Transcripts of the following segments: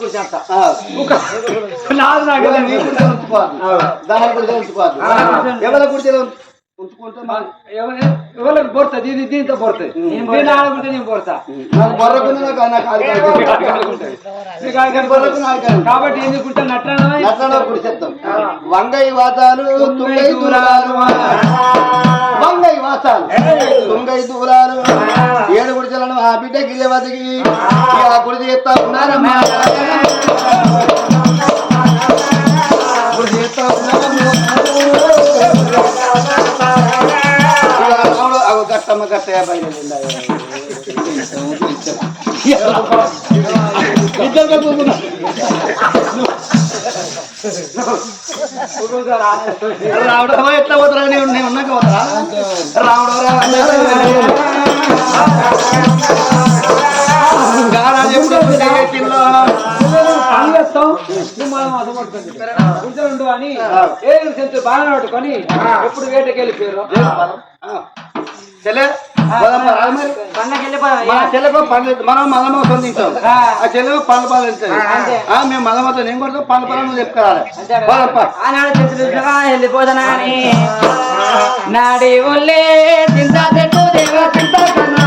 కూడా చేస్తా నాది నాకు దాని కూడా తెలుసుకోవాలి ఎవరి ఎవరికి దీంతో బోర్సది కాబట్టి ఎందుకుంటే నట్టాన చెప్తాం. వంగై వాతాలు తుంగై దూరాలు. వంగై వాసాలు తుంగై దూరాలు. ఏడు గుడిచలను ఆ బిడ్డ గిరి వదిగి ఆ. గుడి చేస్తా ఉన్నారమ్మా. రావడమా ఎట్లా పోతారా నేను ఉన్నాక పోతారా రావడం ఎప్పుడు సింహాలను అసమర్థించు ఉండు అని ఏడు సెంచు పట్టుకొని ఎప్పుడు వేటకెళ్ళిపోయారు చెల్లె మనం ఆ. పండ్ల మేము పండ్ల నాడి ఒళ్ళే తింటా తింటూ తింటా.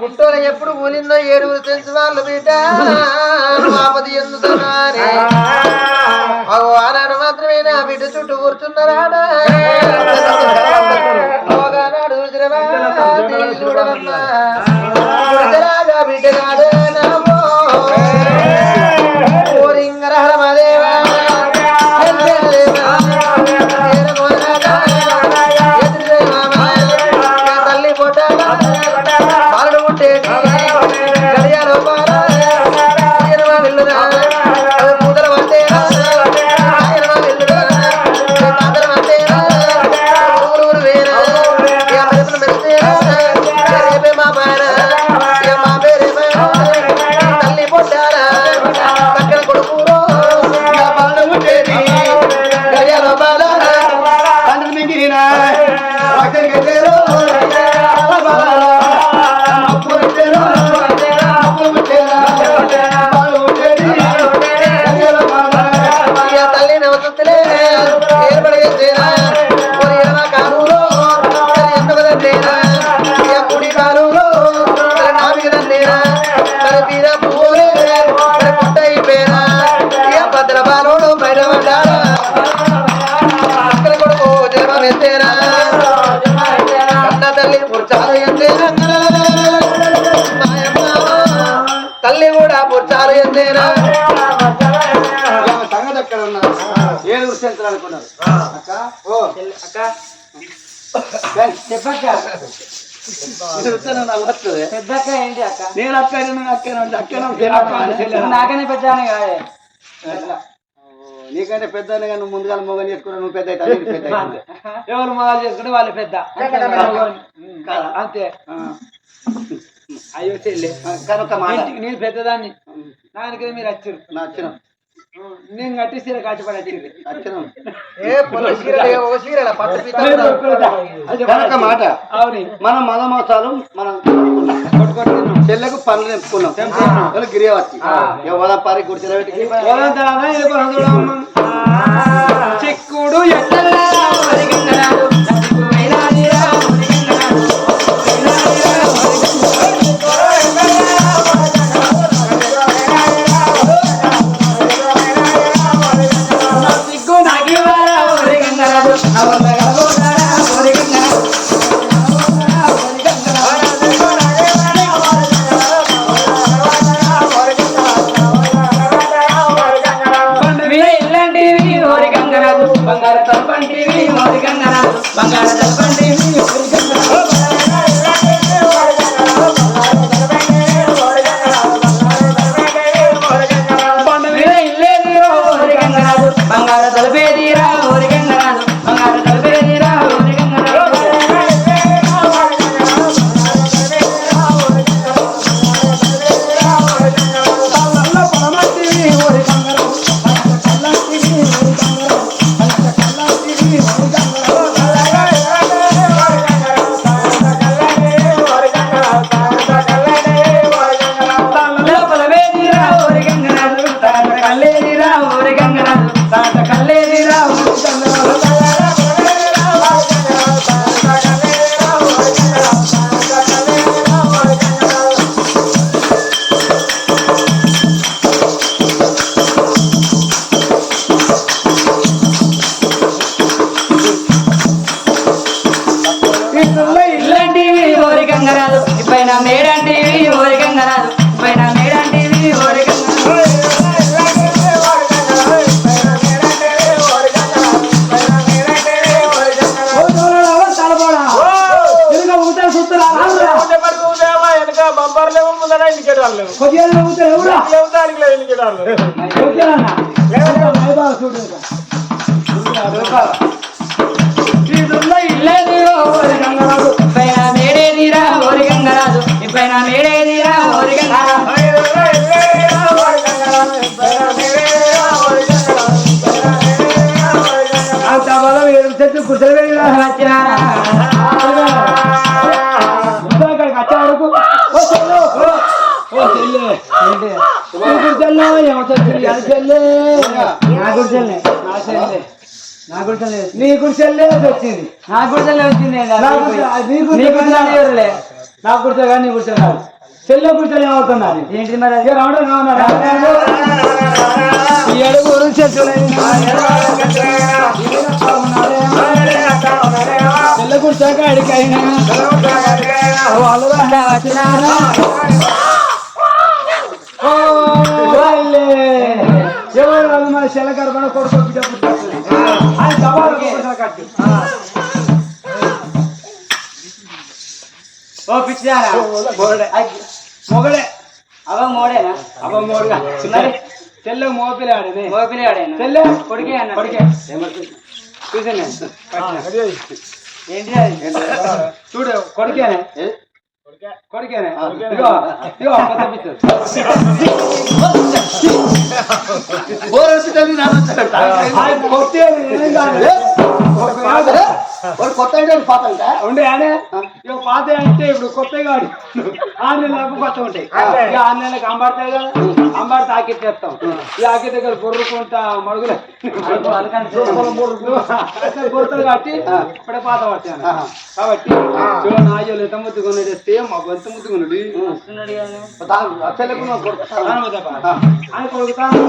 గుంటూరు ఎప్పుడు కూలిందో ఏడుగురు తెలిసి వాళ్ళు బిడ్డ ఎందుకు మాత్రమే నా బిడ్డ చుట్టూ కూర్చున్నారా రాజమైతేరా అన్న తల్లి పుర్చాలు ఎంతేరా తల్లి కూడా పుర్చాలు ఎంతేరా సంగతి అక్కడ ఉన్నారు? ఏడు విషయాలు అనుకున్నారు. అక్క ఓ. అక్క. చెప్పక్క. పెద్దక్క ఏంటి అక్క? నేను అక్క అక్క అక్క నాకనే పెద్ద నీకంటే పెద్ద నువ్వు ముందుగా మొగని చేసుకున్నా నువ్వు పెద్ద పెద్ద. ఎవరు మొదలు చేసుకుంటే వాళ్ళు పెద్ద? అంతే. ఆ. అయ్యో చెల్లి కనుక మాట. నేను పెద్దదాన్ని. నాయనకి మీరు వచ్చారు నా అచ్చనం. నేను కట్టి సీర కాచిపడి మాట. అవును. మనం మదమోసాలు మనం చెల్లెకు పనులు తెంపుకున్నాం. గిరియవచ్చి ఎవరి పారి గుడిచెలబెట్టి చిక్కుడు ఎట్లా Japan ఇల్లేదిరా నీ గుడిచెల్లో ఏమో నా గుడిచెల్లి నా చెల్లి నా నీ గుడిచెల్లే వచ్చింది నా గుడిసెల్లో వచ్చింది నా నీ నా గుడిచె కానీ నీ గుడిచె కాదు చెల్లె గుడిచెలు ఏమవుతున్నారు ఏంటి మరి రావడం ఈ అడుగురు చెల్లె గుడిచాక అడిగైనా వాళ్ళు ఎవరు వాళ్ళు మన శిలకర్మణ కొడుకు బిడ్డ పుట్టింది. ఆయన సవాలు కొడుకుని కట్టు. ఓ పిచ్చిదారా మొగడే. మొగడే అవ మోడేనా అబ్బ మోడుగా మరి? తెల్ల మోపిలాడనే ఓ పిల్లవాడేనా తెల్లే కొడుకే అన్న కొడుకే చూసాను ఏంటి అది చూడు కొడుకేనే కొడుకేనే ఇగో ఇగో కొత్త పిక్చర్. ఆయన కొట్టేది ఏం కాదు. కొత్త ఐడియా పాత అంటే? ఉండే అనే ఇక పాత అంటే ఇప్పుడు కొత్తగా ఆరు నెలలకు కొత్త ఉంటాయి. ఇక ఆరు నెలలకు అంబాడతాయి కదా అంబాడితే ఆకెత్తేస్తాం ఈ ఆకెట్ దగ్గర బొర్రుకుంటా మడుగులు. బొరుతులు కట్టి ఇప్పుడే పాత ఆహా. కాబట్టి చూడ నాయలు ఎంత ముద్దుకున్నాడు సేమ్ మాకు ఎంత ముద్దుకున్నాడు ఆయన కొడుకుతాను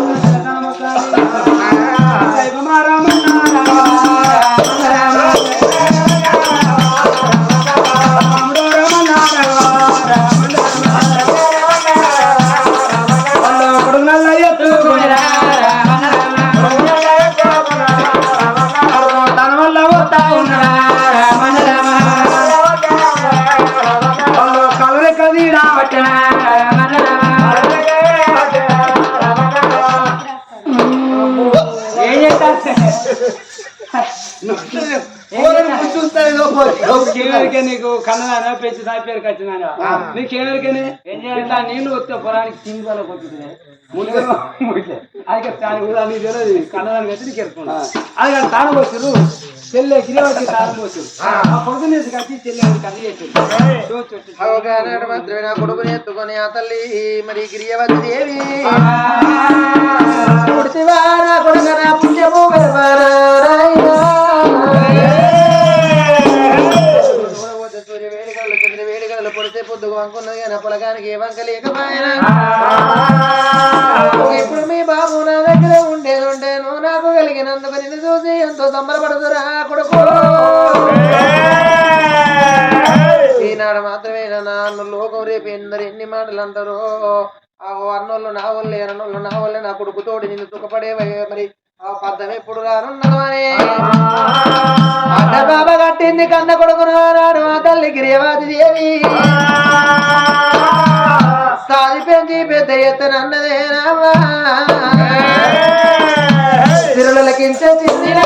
నీకేమెరికే నీకు కన్నదానా పెంచి నా పేరుకి వచ్చిందానా నీకేమెరికని ఏం చేయాలి? నీళ్ళు వస్తే పొలానికి తిండి వల్ల కొట్టుతుంది ముందు అది తాను కూడా నీకు తెలియదు. కన్నదానికి వచ్చి నీకు ఎరుకున్నా అది కానీ తాను పోసారు చెల్లె గిరివాడికి తాను పోసారు ఆ. పొద్దున్నే కట్టి చెల్లె కన్నీ నా కొడుకుని ఎత్తుకొని ఆ తల్లి మరి గిరియవతి దేవి. పుణ్యము పొడితే పొద్దుకు వంకున్నది కానీ పొలగానికి ఏ వంక లేకపోయినా. ఇప్పుడు మీ బాబు నా దగ్గర ఉండేది ఉంటే నువ్వు నాకు కలిగినందుకు నిన్ను చూసి ఎంతో సంబరపడుతురా కొడుకు. ఈనాడు మాత్రమే నా లోకం రేపు ఎందరు ఎన్ని మాటలు అంటారో ఆ అన్నోళ్ళు నా వల్లే అన్నోళ్ళు నా వల్లే నా కొడుకు తోడు నిన్ను తుకపడే మరి. పద్దం ఎప్పుడు రానున్నదో అని అన్న బాబా కట్టింది కన్న కొడుకు నాడు ఆ తల్లికి రేవాది దేవి సాది పెంచి పెద్ద ఎత్తున అన్నదేనావా తిరులకించే చిన్న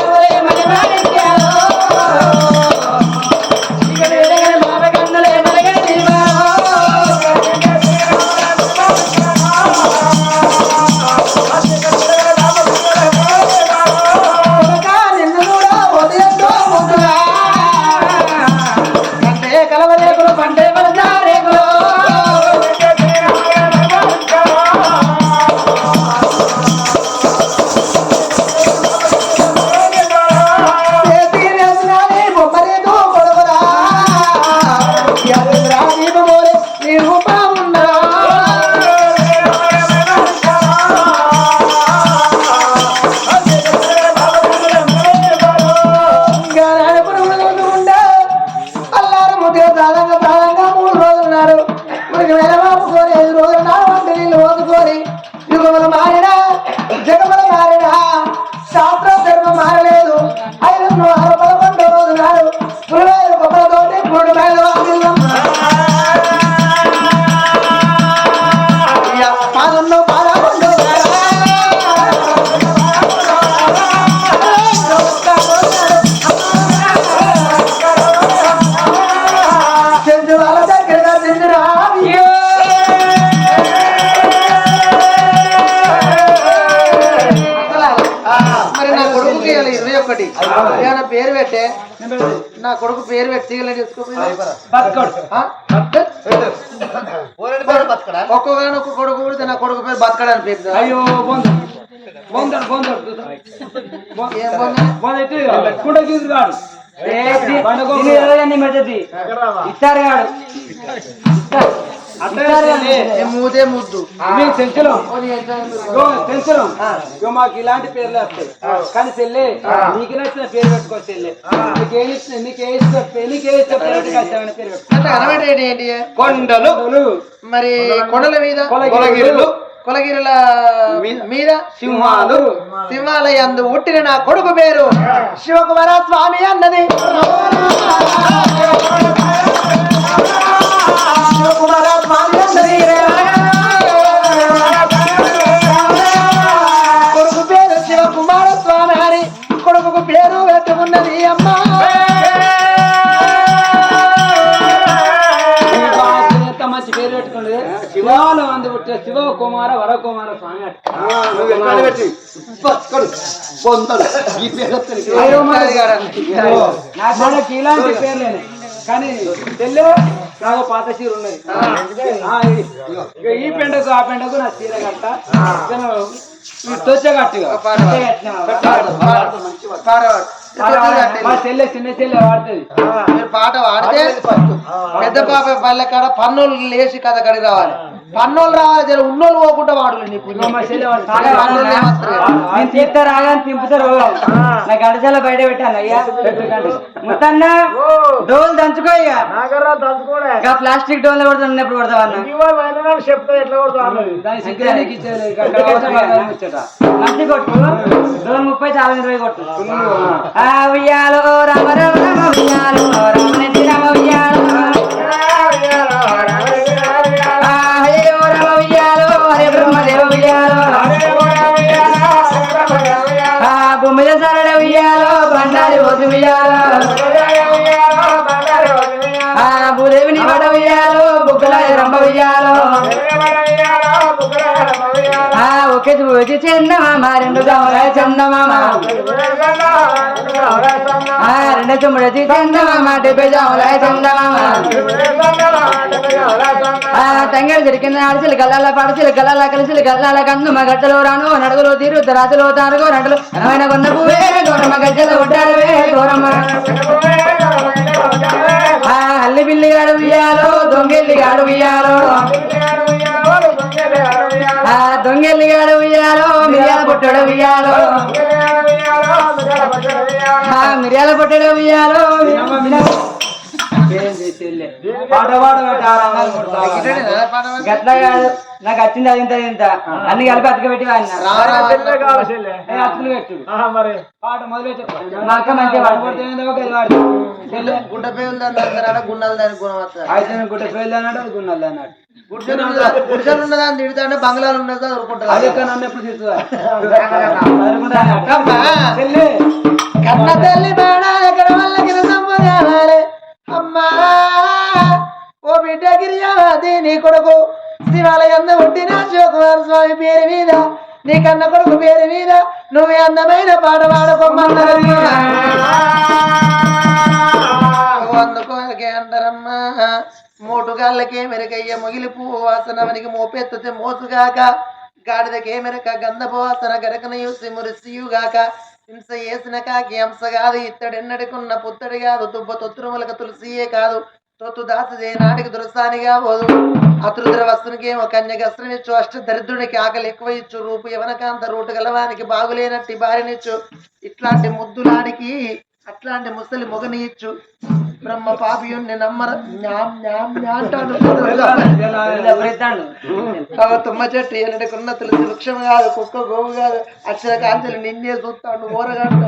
పేరు పెట్టే. నా కొడుకు పేరు పెట్టి తీగలని బతకడు. ఒక్కొక్క ఒక్క కొడుకు పుడితే నా కొడుకు పేరు బతకడానికి పేరు అయ్యో ఇస్తారు కాడు ముద్దు. మీకు ఇలాంటి పేర్లు వస్తాయి. కానీ చెల్లె నీకు నచ్చిన పేరు పెట్టుకో చెల్లె. నీకే నీకే నీకే పేరు కొండలు. మరి కొండల. మీద? కొలగిరులు. కొలగిరుల మీద? సింహాలు. సింహాలయ అందు పుట్టిన నా కొడుకు పేరు శివకుమార స్వామి అన్నది. శివకుమార అమ్మా. శివాలు అందు పుట్టే శివ కుమార వర కుమార స్వామి మనకి ఇలాంటి పేర్లేనే కానీ తెల్లే నాకు పాత చీర ఉన్నది. ఈ పెండకు ఆ పెండకు నా చీర కట్ట. తొచ్చ కట్టుగా. మా చెల్లె చిన్న చెల్లె వాడుతుంది మీరు పాట పాడితే పెద్ద పాప పల్లె కాడ పన్నోళ్ళు లేచి కథ కడి రావాలి. పన్నోళ్ళు రావాలి జర ఉన్నోళ్ళు పోకుండా వాడు. నేను తీస్తా రాగానే తింపుతారు నా గడచాల బయట పెట్టాను అయ్యా. ముత్తన్న డోలు దంచుకో ఇక ఇంకా ప్లాస్టిక్ డోల్ కొడుతున్నా ఉన్నప్పుడు కొడతావు అన్న? కొట్టు. డోల్ ముప్పై చాలా ఇరవై కొట్టు. ఉయ్యాలో రామ రామ రామ ఉయ్యాలో రామనెత్తి రామ ఉయ్యాలో. సరణ ఉయ్యాలో బండారి వద్దు ఉయ్యాలో. భూదేవిని వడ ఉయ్యాలో బుగ్గల రంభ ఉయ్యాలో. ఒకే చూచి చందమామ రెండు దొంగల చందమామ ఆ రెండు చుమ్మడి చందమామ డెబ్బై దొంగల చందమామ ఆ తంగడి దొరికిన అడిసిలు గల్లాల పడిసిలు గల్లాల కలిసిలు గల్లాల కందు మా గడ్డలో రాను నడుగులో తీరు రాజులో తారుగో నడులు అనమైన కొన్న పువ్వే గౌరమ్మ గజ్జలు ఉంటారువే గౌరమ్మ అల్లి బిల్లి గాడు ఉయ్యాలో దొంగెల్లి గాడు ఉయ్యాలో. ఆ దొంగెల్లి గాడు ఉయ్యాలో మిరియాల పుట్టడు ఉయ్యాలో ఆ మిరియాల పుట్టడు ఉయ్యాలో పాట పాట గట్ల కాదు. నాకు వచ్చింది అది ఇంత ఇంత అన్ని కలిపి అతక పెట్టి అతుకులు పెట్టు. పాట మొదలు పెట్టు. మా అక్క మంచిగా పాట పాడుతుంది. పడితే ఏందో ఒక ఇది పాడు. చెల్లె గుడ్డ పేలు దాని దగ్గర గుండాలు దాని గుణం అయితే అది గున్నాలు అన్నాడు గుడిసెలు ఉన్నదాన్ని తిడతాంటే బంగ్లాలు ఉన్నదా అది ఊరుకుంటుంది. ఎక్కడ నన్ను ఎప్పుడు తీస్తుందా చదువుకుంటా అన్నాడు. చెల్లె కన్న తల్లి బాణ ఎక్కడ వల్ల గిరసమ్మ కావాలి అమ్మా. ఓ బిడ్డ గిరియాది నీ కొడుకు. శివాలయం పుట్టిన శివకుమార స్వామి పేరు మీద నీ కన్న కొడుకు పేరు మీద నువ్వే అందమైన పాట పాడుకోమన్నారు అందుకోకే అంటారమ్మా. మోటుగాళ్ళకే మెరకయ్య మొగిలి పువ్వు వాసన మనకి మోపెత్తితే మోసుగాక గాడిదకే మెరక గంధపు వాసన గరకన సిమురిసియుగాక హింస వేసిన కాకి హంస కాదు ఇత్తడెన్నడికున్న పుత్తడి కాదు తుబ్బ తొత్తురుములక తులసియే కాదు. తొత్తు దాసదే నాటికి దురస్థానిగా పోదు. అతృద్ర వస్తునికేమో కన్యగస్త్రం ఇచ్చు. అష్ట దరిద్రునికి ఆకలి ఎక్కువ ఇచ్చు రూపు యవనకాంత రూటు గలవానికి బాగులేనట్టి బారినిచ్చు. ఇట్లాంటి ముద్దులాడికి అట్లాంటి ముసలి మొగని ఇచ్చు బ్రహ్మ పాపియుణ్ణి నమ్మర. తుమ్మ చెట్టు ఎన్నడకున్న తులసి వృక్షం కాదు కుక్క గోవు కాదు అక్షర కాంతులు నిన్నే చూస్తాడు ఊరగంట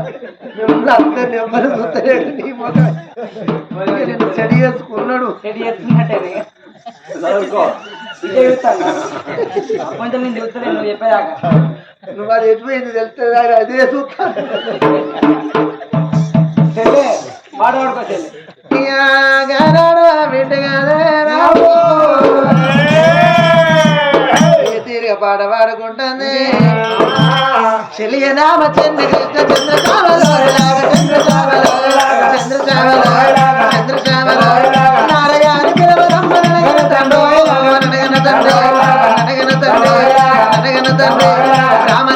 మిమ్మల్ని చూస్తలేడు నీ మొగ. నిన్ను చెడి చేసుకున్నాడు. చెడు చూస్తాను నువ్వు అది ఎటుపోయింది తెలుస్తుంది? అదే చూస్తాడు తీరుగా పాట పాడుకుంటుంది చెలియ నామ చంద్ర కృష్ణ చంద్ర చావలో చంద్ర చావలో చంద్ర చావలో చంద్ర చావలో నారయాని తండ్రి. ననగన తండ్రి. ననగన తండ్రి ననగన తండ్రి. రామరాణి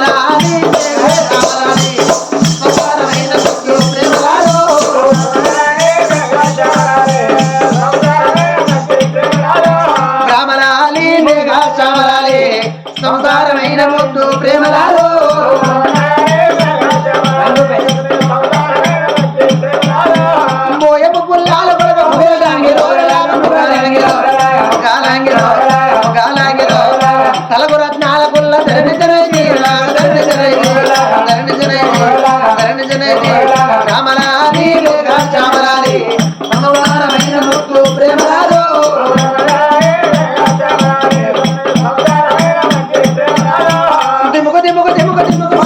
먹어 대먹어 대먹어.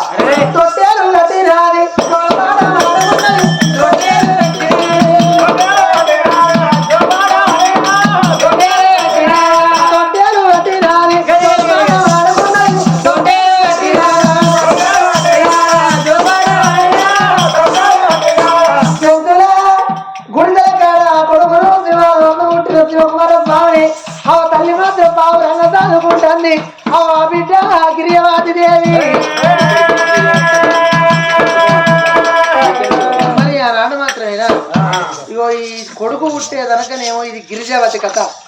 哎、kata.